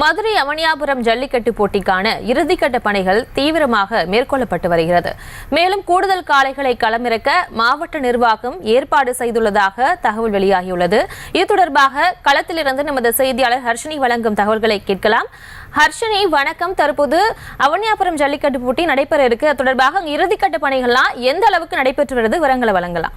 மதுரை அவனியாபுரம் ஜல்லிக்கட்டு போட்டிக்கான இறுதிக்கட்ட பணிகள் தீவிரமாக மேற்கொள்ளப்பட்டு வருகிறது. மேலும் கூடுதல் காளைகளை களமிறக்க மாவட்ட நிர்வாகம் ஏற்பாடு செய்துள்ளதாக தகவல் வெளியாகியுள்ளது. இது தொடர்பாக களத்திலிருந்து நமது செய்தியாளர் ஹர்ஷினி வழங்கும் தகவல்களை கேட்கலாம். ஹர்ஷினி வணக்கம். தற்போது அவனியாபுரம் ஜல்லிக்கட்டு போட்டி நடைபெற இருக்கு. தொடர்பாக இறுதிக்கட்ட பணிகள்லாம் எந்த அளவுக்கு நடைபெற்று வருது? விவரங்களை வழங்கலாம்.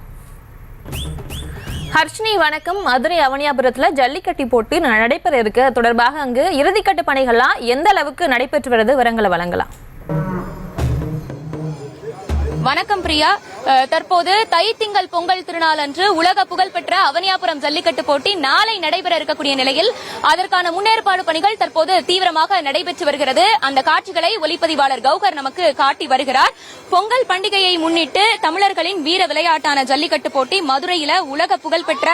ஹர்ஷினி வணக்கம். மதுரை அவனியாபுரத்தில் ஜல்லிக்கட்டு போட்டி நடைபெற இருக்கு. தொடர்பாக அங்கு இறுதிக்கட்டு பணிகள்லாம் எந்த அளவுக்கு நடைபெற்று வருது? விவரங்களை வழங்கலாம். வணக்கம் பிரியா. தற்போது தை திங்கள் பொங்கல் திருநாள் அன்று உலக புகழ்பெற்ற அவனியாபுரம் ஜல்லிக்கட்டு போட்டி நாளை நடைபெற இருக்கக்கூடிய நிலையில் அதற்கான முன்னேற்பாடு பணிகள் தற்போது தீவிரமாக நடைபெற்று வருகிறது. அந்த காட்சிகளை ஒளிப்பதிவாளர் கௌகர் நமக்கு காட்டி வருகிறார். பொங்கல் பண்டிகையை முன்னிட்டு தமிழர்களின் வீர விளையாட்டான ஜல்லிக்கட்டு போட்டி மதுரையில உலக புகழ்பெற்ற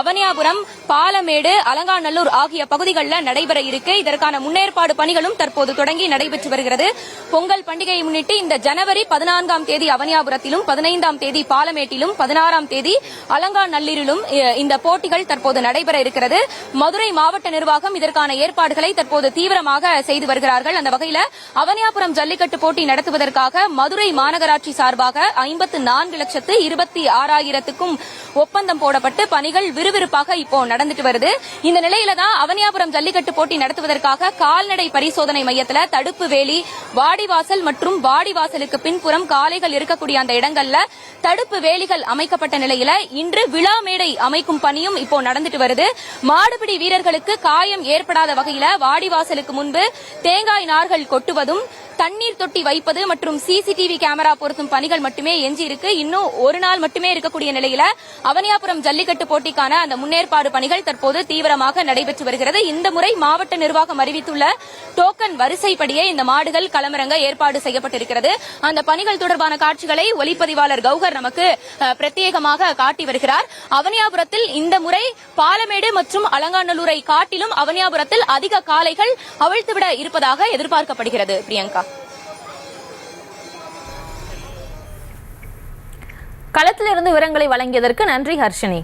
அவனியாபுரம் பாலமேடு அலங்காநல்லூர் ஆகிய பகுதிகளில் நடைபெற இருக்கு. இதற்கான முன்னேற்பாடு பணிகளும் தற்போது தொடங்கி நடைபெற்று வருகிறது. பொங்கல் பண்டிகையை முன்னிட்டு இந்த ஜனவரி பதினான்காம் தேதி அவனியாபுரத்திலும் பதினைந்தாம் தேதி பாலமேட்டிலும் பதினாறாம் தேதி அலங்காநல்லூரிலும் இந்த போட்டிகள் தற்போது நடைபெற இருக்கிறது. மதுரை மாவட்ட நிர்வாகம் இதற்கான ஏற்பாடுகளை தற்போது தீவிரமாக செய்து வருகிறார்கள். அந்த வகையில் அவனியாபுரம் ஜல்லிக்கட்டு போட்டி நடத்துவதற்காக மதுரை மாநகராட்சி சார்பாக ஐம்பத்து நான்கு லட்சத்து இருபத்தி ஆறாயிரத்துக்கும் ஒப்பந்தம் போடப்பட்டு பணிகள் விறுவிறுப்பாக இப்போ நடந்துட்டு வருது. இந்த நிலையில தான் அவனியாபுரம் ஜல்லிக்கட்டு போட்டி நடத்துவதற்காக கால்நடை பரிசோதனை மையத்துல தடுப்பு வேலி வாடிவாசல் மற்றும் வாடிவாசலுக்கு பின்புறம் காளைகள் இருக்கக்கூடிய அந்த இடங்கள்ல தடுப்பு வேலிகள் அமைக்கப்பட்ட நிலையில இன்று விழா மேடை அமைக்கும் பணியும் இப்போ நடந்துட்டு வருது. மாடுபிடி வீரர்களுக்கு காயம் ஏற்படாத வகையில வாடிவாசலுக்கு முன்பு தேங்காய் நார்கள் கொட்டுவதும் தண்ணீர் தொட்டி வைப்பது மற்றும் சிசிடிவி கேமரா பொருத்தும் பணிகள் மட்டுமே எஞ்சி இருக்கு. இன்னும் ஒரு நாள் மட்டுமே இருக்கக்கூடிய நிலையில அவனியாபுரம் ஜல்லிக்கட்டு போட்டிக்கான அந்த முன்னேற்பாடு பணிகள் தற்போது தீவிரமாக நடைபெற்று வருகிறது. இந்த முறை மாவட்ட நிர்வாகம் அறிவித்துள்ள டோக்கன் வரிசைப்படியே இந்த மாடுகள் களமிறங்க ஏற்பாடு செய்யப்பட்டிருக்கிறது. அந்த பணிகள் தொடர்பான காட்சிகளை ஒலிப்பதிவாளர் ஒளிப்பதிவாளர் கௌகர் நமக்கு பிரத்யேகமாக காட்டி வருகிறார். அவனியாபுரத்தில் இந்த முறை பாலமேடு மற்றும் அலங்காநல்லூரை காட்டிலும் அவனியாபுரத்தில் அதிக காளைகள் அவிழ்த்துவிட இருப்பதாக எதிர்பார்க்கப்படுகிறது. பிரியங்கா. களத்திலிருந்து விவரங்களை வழங்கியதற்கு நன்றி ஹர்ஷினி.